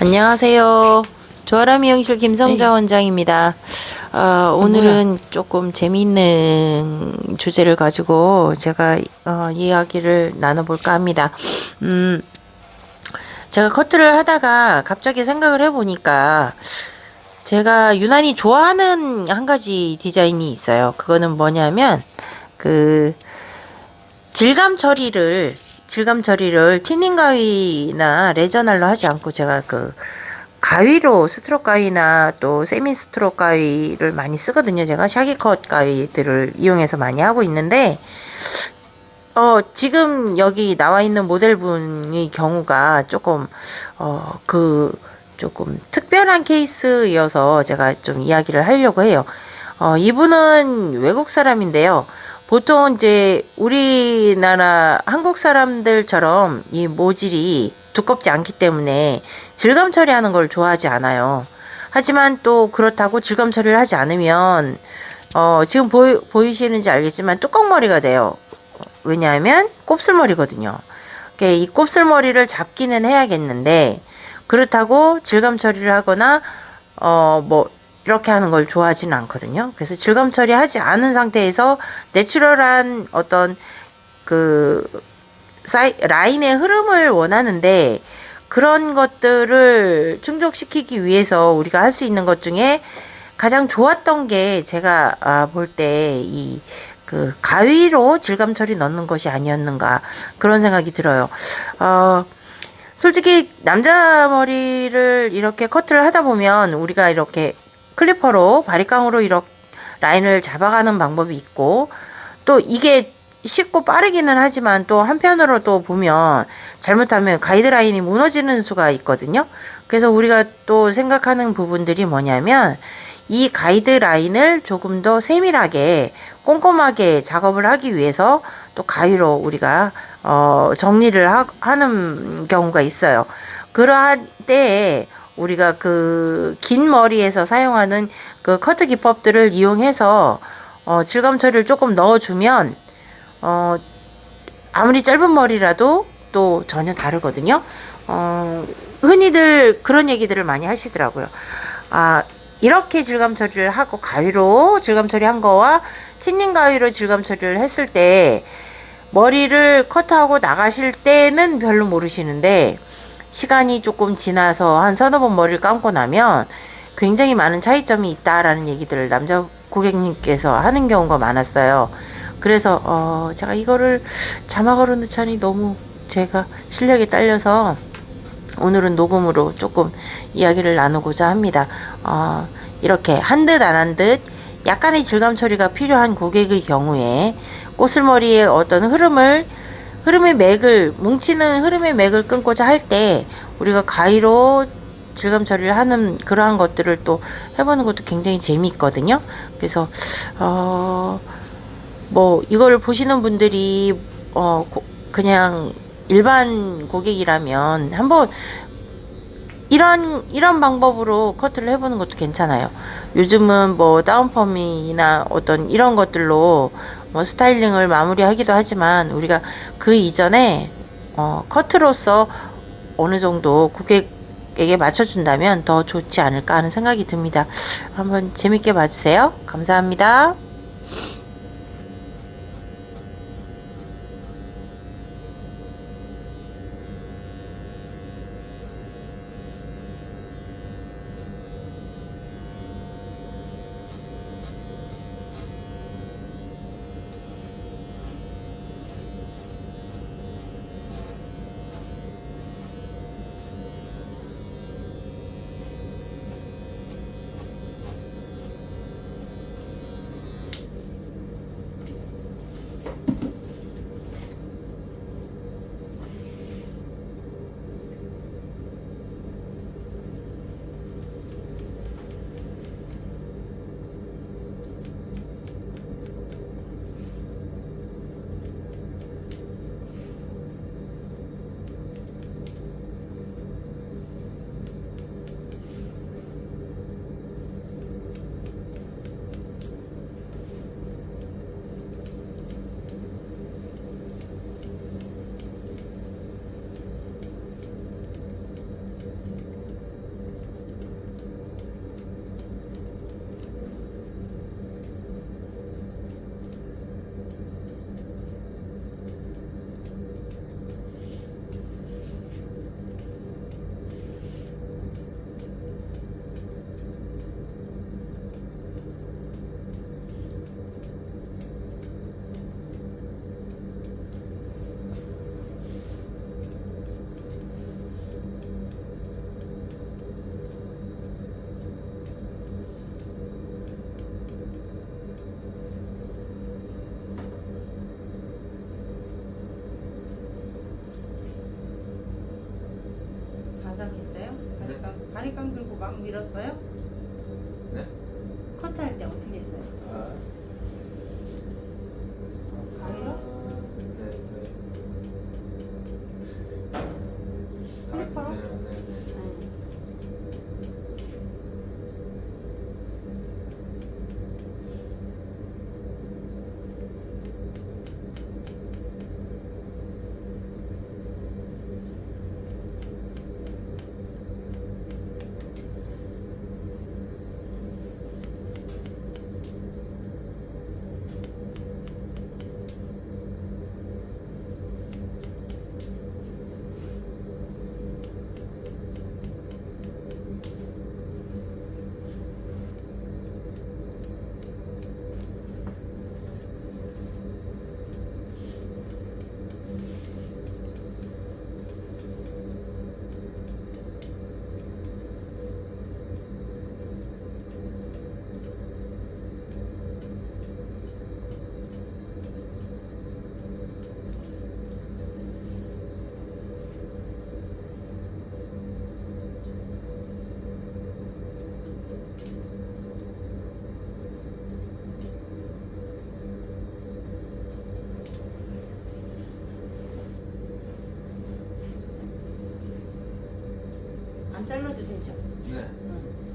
안녕하세요. 조아라 미용실 김성자 원장입니다. 어, 오늘은 조금 재미있는 주제를 가지고 제가 어, 이야기를 나눠볼까 합니다. 음, 제가 커트를 하다가 갑자기 생각을 해보니까 제가 유난히 좋아하는 한 가지 디자인이 있어요. 그거는 뭐냐면 그 질감 처리를 질감 처리를 티닝 가위나 레저날로 하지 않고 제가 그 가위로 스트로크 가위나 또 세미 스트로크 가위를 많이 쓰거든요. 제가 샤기컷 가위들을 이용해서 많이 하고 있는데 어 지금 여기 나와 있는 모델분의 경우가 조금 어그 조금 특별한 케이스여서 제가 좀 이야기를 하려고 해요. 어 이분은 외국 사람인데요. 보통 이제 우리나라 한국 사람들처럼 이 모질이 두껍지 않기 때문에 질감 처리하는 걸 좋아하지 않아요. 하지만 또 그렇다고 질감 처리를 하지 않으면 어 지금 보이, 보이시는지 알겠지만 뚜껑머리가 돼요. 왜냐하면 곱슬머리거든요. 이 곱슬머리를 잡기는 해야겠는데 그렇다고 질감 처리를 하거나 어 뭐 이렇게 하는 걸 좋아하지는 않거든요. 그래서 질감 처리하지 않은 상태에서 내추럴한 어떤 그 사이 라인의 흐름을 원하는데 그런 것들을 충족시키기 위해서 우리가 할 수 있는 것 중에 가장 좋았던 게 제가 아, 볼때이 그 가위로 질감 처리 넣는 것이 아니었는가 그런 생각이 들어요. 어, 솔직히 남자 머리를 이렇게 커트를 하다 보면 우리가 이렇게 클리퍼로 바리깡으로 이렇게 라인을 잡아가는 방법이 있고 또 이게 쉽고 빠르기는 하지만 또 한편으로 또 보면 잘못하면 가이드라인이 무너지는 수가 있거든요. 그래서 우리가 또 생각하는 부분들이 뭐냐면 이 가이드라인을 조금 더 세밀하게 꼼꼼하게 작업을 하기 위해서 또 가위로 우리가 어 정리를 하, 하는 경우가 있어요. 그러한 때에 우리가 그 긴 머리에서 사용하는 그 커트 기법들을 이용해서 어 질감 처리를 조금 넣어주면 어 아무리 짧은 머리라도 또 전혀 다르거든요. 어 흔히들 그런 얘기들을 많이 하시더라고요. 아 이렇게 질감 처리를 하고 가위로 질감 처리한 거와 틴닝 가위로 질감 처리를 했을 때 머리를 커트하고 나가실 때는 별로 모르시는데 시간이 조금 지나서 한 서너 번 머리를 감고 나면 굉장히 많은 차이점이 있다라는 얘기들을 남자 고객님께서 하는 경우가 많았어요. 그래서 어 제가 이거를 자막으로 넣자니 너무 제가 실력이 딸려서 오늘은 녹음으로 조금 이야기를 나누고자 합니다. 어, 이렇게 한 듯 안 한 듯 약간의 질감 처리가 필요한 고객의 경우에 꼬슬머리의 어떤 흐름을 흐름의 맥을 뭉치는 흐름의 맥을 끊고자 할 때 우리가 가위로 질감 처리를 하는 그러한 것들을 또 해보는 것도 굉장히 재미있거든요. 그래서 어, 뭐 이거를 보시는 분들이 어 고, 그냥 일반 고객이라면 한번 이런 이런 방법으로 커트를 해보는 것도 괜찮아요. 요즘은 뭐 다운펌이나 어떤 이런 것들로 뭐 스타일링을 마무리하기도 하지만 우리가 그 이전에 어, 커트로서 어느 정도 고객에게 맞춰준다면 더 좋지 않을까 하는 생각이 듭니다. 한번 재밌게 봐주세요. 감사합니다. 가리깡 들고 막 밀었어요? 네? 커트 할 때 어떻게 했어요? 아, 가위로? 아, 네, 네. 클리퍼로? 네, 네, 네. 안 잘라도 되죠? 네. 응.